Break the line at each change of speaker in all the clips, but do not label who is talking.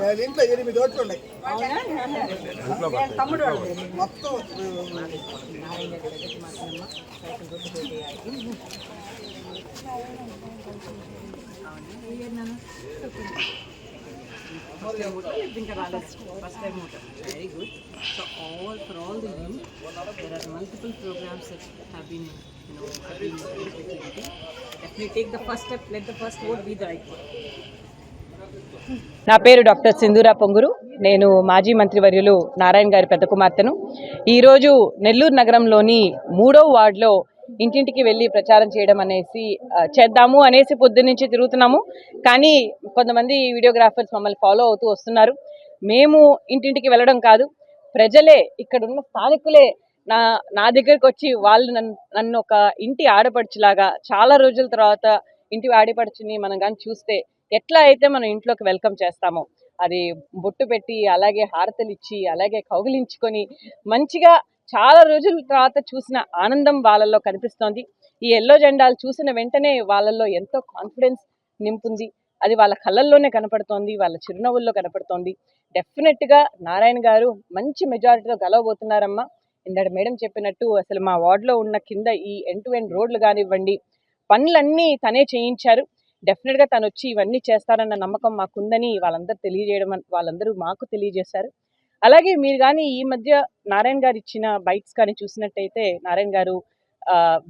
నేను ఇంట్లో ఎనిమిది ఓట్లు ఉన్నాయి
అవునా నేను తమ్ముడు వాడు.
మొత్తం
నారాయణ గారి దగ్గరికి మాత్రమమ్మ సైకిల్ గుర్తు పెట్టేయాలి ఇంకా రాలేదు first time very good so all for all the youth there are multiple programmes that have been you know have been definitely take the first step let the first vote be the right one
నా పేరు doctor Sindhura పొంగురు. నేను మాజీ మంత్రివర్యులు నారాయణ గారి పెద్ద కుమార్తెను. ఈరోజు నెల్లూరు నగరంలోని మూడో వార్డులో ఇంటింటికి వెళ్ళి ప్రచారం చేయడం అనేసి చేద్దాము అనేసి పొద్దున్న తిరుగుతున్నాము. కానీ కొంతమంది వీడియోగ్రాఫర్స్ మమ్మల్ని ఫాలో అవుతూ వస్తున్నారు. మేము ఇంటింటికి వెళ్ళడం కాదు. ప్రజలే ఇక్కడ ఉన్న స్థానికులే నా నా దగ్గరకు వచ్చి వాళ్ళు నన్ను నన్ను ఒక ఇంటి ఆడపడుచులాగా చాలా రోజుల తర్వాత ఇంటి ఆడపడుచుని మనం కానీ చూస్తే ఎట్లా అయితే మనం ఇంట్లోకి వెల్కమ్ చేస్తామో అది బొట్టు పెట్టి అలాగే హారతలు ఇచ్చి అలాగే కౌగిలించుకొని మంచిగా చాలా రోజుల తర్వాత చూసిన ఆనందం వాళ్ళల్లో కనిపిస్తోంది. ఈ ఎల్లో జెండాలు చూసిన వెంటనే వాళ్ళల్లో ఎంతో కాన్ఫిడెన్స్ నింపుంది. అది వాళ్ళ కళ్ళల్లోనే కనపడుతోంది వాళ్ళ చిరునవ్వుల్లో కనపడుతోంది. డెఫినెట్గా నారాయణ గారు మంచి మెజారిటీతో గెలవబోతున్నారమ్మా. ఇందాడు మేడం చెప్పినట్టు అసలు మా వార్డులో ఉన్న కింద ఈ ఎండ్ టు ఎండ్ రోడ్లు కానివ్వండి పనులన్నీ తనే చేయించారు. డెఫినెట్గా తను వచ్చి ఇవన్నీ చేస్తారన్న నమ్మకం మాకుందని వాళ్ళందరూ తెలియజేయడం వాళ్ళందరూ మాకు తెలియజేశారు. అలాగే మీరు కానీ ఈ మధ్య నారాయణ గారు ఇచ్చిన బైట్స్ కానీ చూసినట్టయితే నారాయణ గారు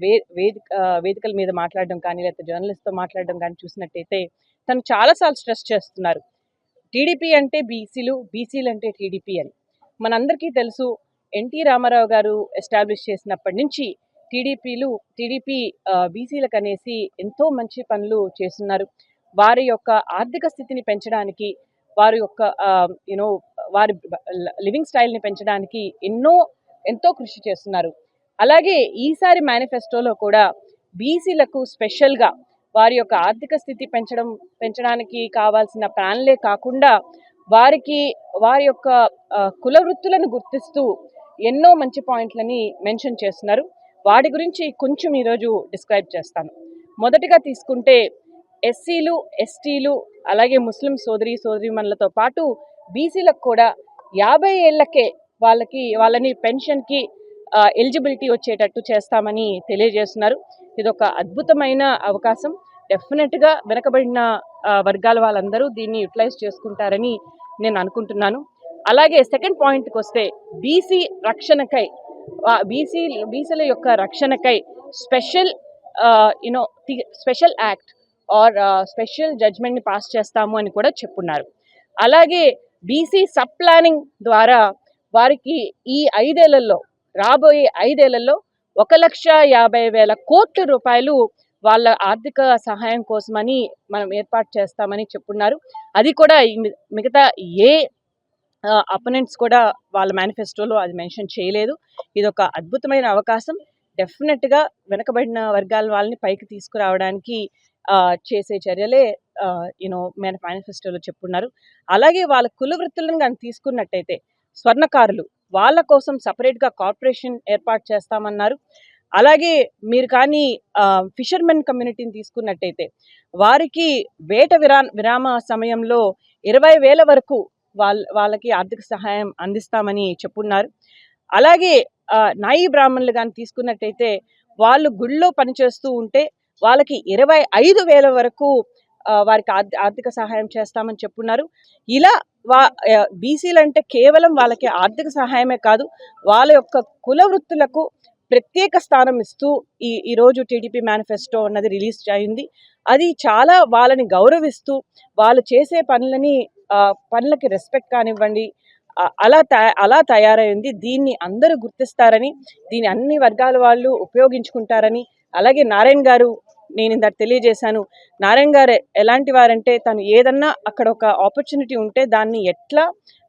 వే వేదిక వేదికల మీద మాట్లాడడం కానీ లేకపోతే జర్నలిస్ట్తో మాట్లాడడం కానీ చూసినట్టయితే తను చాలాసార్లు స్ట్రెస్ చేస్తున్నారు. టీడీపీ అంటే బీసీలు బీసీలు అంటే టీడీపీ అని. మనందరికీ తెలుసు ఎన్టీ రామారావు గారు ఎస్టాబ్లిష్ చేసినప్పటి నుంచి టీడీపీలు టీడీపీ బీసీలకు అనేసి ఎంతో మంచి పనులు చేస్తున్నారు. వారి యొక్క ఆర్థిక స్థితిని పెంచడానికి వారి యొక్క యూనో వారి లివింగ్ స్టైల్ని పెంచడానికి ఎన్నో ఎంతో కృషి చేస్తున్నారు. అలాగే ఈసారి మేనిఫెస్టోలో కూడా బీసీలకు స్పెషల్గా వారి యొక్క ఆర్థిక స్థితి పెంచడం పెంచడానికి కావాల్సిన ప్లాన్లే కాకుండా వారికి వారి యొక్క కుల వృత్తులను గుర్తిస్తూ ఎన్నో మంచి పాయింట్లని మెన్షన్ చేస్తున్నారు. వాటి గురించి కొంచెం ఈరోజు డిస్క్రైబ్ చేస్తాను. మొదటిగా తీసుకుంటే ఎస్సీలు ఎస్టీలు అలాగే ముస్లిం సోదరి సోదరిమణులతో పాటు బీసీలకు కూడా యాభై ఏళ్ళకే వాళ్ళకి వాళ్ళని పెన్షన్కి ఎలిజిబిలిటీ వచ్చేటట్టు చేస్తామని తెలియజేస్తున్నారు. ఇది ఒక అద్భుతమైన అవకాశం. డెఫినెట్గా వెనకబడిన వర్గాల వాళ్ళందరూ దీన్ని యూటిలైజ్ చేసుకుంటారని నేను అనుకుంటున్నాను. అలాగే సెకండ్ పాయింట్కి వస్తే బీసీ రక్షణకై బీసీ బీసీల యొక్క రక్షణకై special you know special act or special జడ్జ్మెంట్ని pass చేస్తాము అని కూడా చెప్పున్నారు. అలాగే బీసీ సబ్ ప్లానింగ్ ద్వారా వారికి ఈ ఐదేళ్ళలో రాబోయే ఐదేళ్ళలో ఒక లక్ష యాభై వేల కోట్ల రూపాయలు వాళ్ళ ఆర్థిక సహాయం కోసమని మనం ఏర్పాటు చేస్తామని చెప్పున్నారు. అది కూడా మిగతా ఏ అపోనెంట్స్ కూడా వాళ్ళ మేనిఫెస్టోలో అది మెన్షన్ చేయలేదు. ఇది ఒక అద్భుతమైన అవకాశం. డెఫినెట్గా వెనకబడిన వర్గాల వాళ్ళని పైకి తీసుకురావడానికి చేసే చర్యలే యూనో మేన మేనిఫెస్టోలో చెప్పున్నారు. అలాగే వాళ్ళ కుల వృత్తులను కానీ తీసుకున్నట్టయితే స్వర్ణకారులు వాళ్ళ కోసం సపరేట్గా కార్పొరేషన్ ఏర్పాటు చేస్తామన్నారు. అలాగే మీరు కానీ ఫిషర్మెన్ కమ్యూనిటీని తీసుకున్నట్టయితే వారికి వేట విరా విరామ సమయంలో ఇరవై వేల వరకు వాళ్ళ వాళ్ళకి ఆర్థిక సహాయం అందిస్తామని చెప్పున్నారు. అలాగే నాయి బ్రాహ్మణులు కానీ తీసుకున్నట్టయితే వాళ్ళు గుళ్ళో పనిచేస్తూ ఉంటే వాళ్ళకి ఇరవై ఐదు వేల వరకు వారికి ఆర్థిక సహాయం చేస్తామని చెప్పున్నారు. ఇలా వా బీసీలు అంటే కేవలం వాళ్ళకి ఆర్థిక సహాయమే కాదు వాళ్ళ యొక్క కుల వృత్తులకు ప్రత్యేక స్థానం ఇస్తూ ఈ ఈరోజు టీడీపీ మేనిఫెస్టో అన్నది రిలీజ్ అయింది. అది చాలా వాళ్ళని గౌరవిస్తూ వాళ్ళు చేసే పనులని పనులకి రెస్పెక్ట్ కానివ్వండి అలా అలా తయారైంది. దీన్ని అందరూ గుర్తిస్తారని దీన్ని అన్ని వర్గాల వాళ్ళు ఉపయోగించుకుంటారని. అలాగే నారాయణ గారు నేను ఇందాక తెలియజేశాను నారాయణ గారు ఎలాంటి వారంటే తను ఏదన్నా అక్కడ ఒక ఆపర్చునిటీ ఉంటే దాన్ని ఎట్లా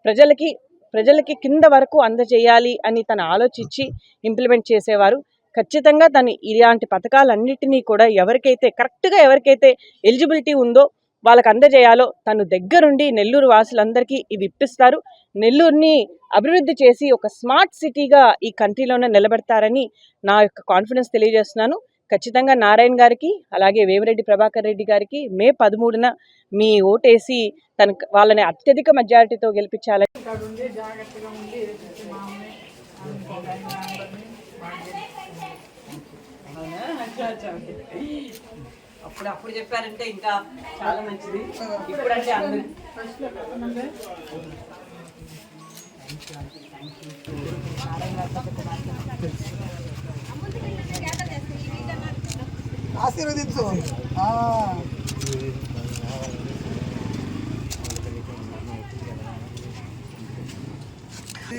ప్రజలకి ప్రజలకి కింద వరకు అందజేయాలి అని తను ఆలోచించి ఇంప్లిమెంట్ చేసేవారు. ఖచ్చితంగా తను ఇలాంటి పథకాలన్నింటినీ కూడా ఎవరికైతే కరెక్ట్గా ఎవరికైతే ఎలిజిబిలిటీ ఉందో వాళ్ళకి అందజేయాలో తను దగ్గరుండి నెల్లూరు వాసులందరికీ ఇవి ఇప్పిస్తారు. నెల్లూరుని అభివృద్ధి చేసి ఒక స్మార్ట్ సిటీగా ఈ కంట్రీలోనే నిలబెడతారని నా యొక్క కాన్ఫిడెన్స్ తెలియజేస్తున్నాను. ఖచ్చితంగా నారాయణ గారికి అలాగే వేమిరెడ్డి ప్రభాకర్ రెడ్డి గారికి మే పదమూడున మీ ఓటేసి తన వాళ్ళని అత్యధిక మెజారిటీతో గెలిపించాలని జాగ్రత్తగా అప్పుడు అప్పుడు చెప్పారంటే ఇంకా చాలా మంచిది. ఇప్పుడంటే అందరూ
ఆశీర్వదించు.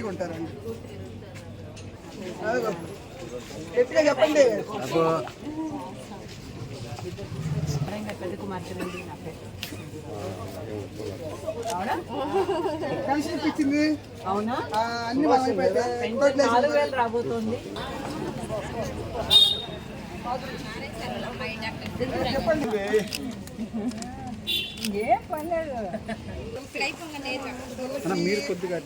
ఉంటారండి చెప్పండి.
పెద్ద నా పేరు
పెన్షన్ ఇచ్చింది
అవునా నాలుగు వేలు రాబోతోంది
మీరు కొద్దిగా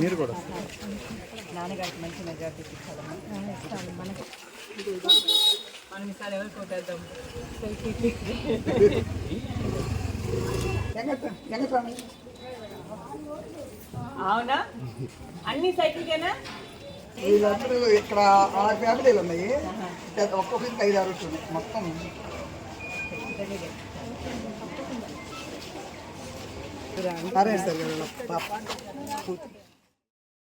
మీరు కూడా
నాన్నగారికి మంచి మెజార్టీ ఇచ్చాడమ్మా మనకి. మనం ఈసారి ఎవరికి కొట్టేద్దాం?
అవునా? అన్ని సైకిల్కేనా?
వీళ్ళందరూ ఇక్కడ ఆరు ఫ్యామిలీలు ఉన్నాయి. ఒక్కొక్కరికి ఐదు ఆరు ఉన్నాయి మొత్తం. సార్ వాళ్ళ పాప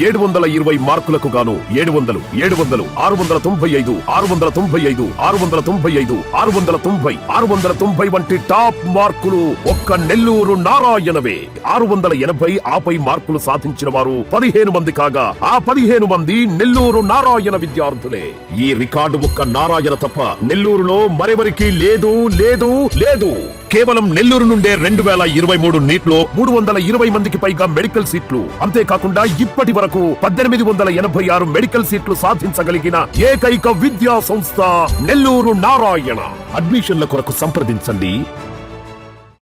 ఏడు వందల ఇరవై మార్కులకు గాను ఏడు వందలు ఏడు వందలు ఆరు వందల తొంభై ఐదు ఆరు వందల తొంభై ఐదు ఆరు వందల తొంభై ఐదు ఆరు వందల తొంభై ఆరు వందల తొంభై వంటి టాప్ మార్కులు ఒక్క నెల్లూరు నారాయణవే. ఆరు వందల ఎనభై ఆపై మార్కులు సాధించిన వారు పదిహేను మంది కాగా ఆ పదిహేను మంది నెల్లూరు నారాయణ విద్యార్థులే. ఈ రికార్డు ఒక్క నారాయణ తప్ప నెల్లూరులో మరెవరికి లేదు లేదు లేదు. కేవలం నెల్లూరు నుండే రెండు వేల ఇరవై మూడు నీట్లో మూడు వందల ఇరవై మందికి పైగా మెడికల్ సీట్లు. అంతేకాకుండా ఇప్పటి వరకు పద్దెనిమిది వందల ఎనభై ఆరు మెడికల్ సీట్లు సాధించగలిగిన ఏకైక విద్యా సంస్థ నెల్లూరు నారాయణ. అడ్మిషన్ల కొరకు సంప్రదించండి.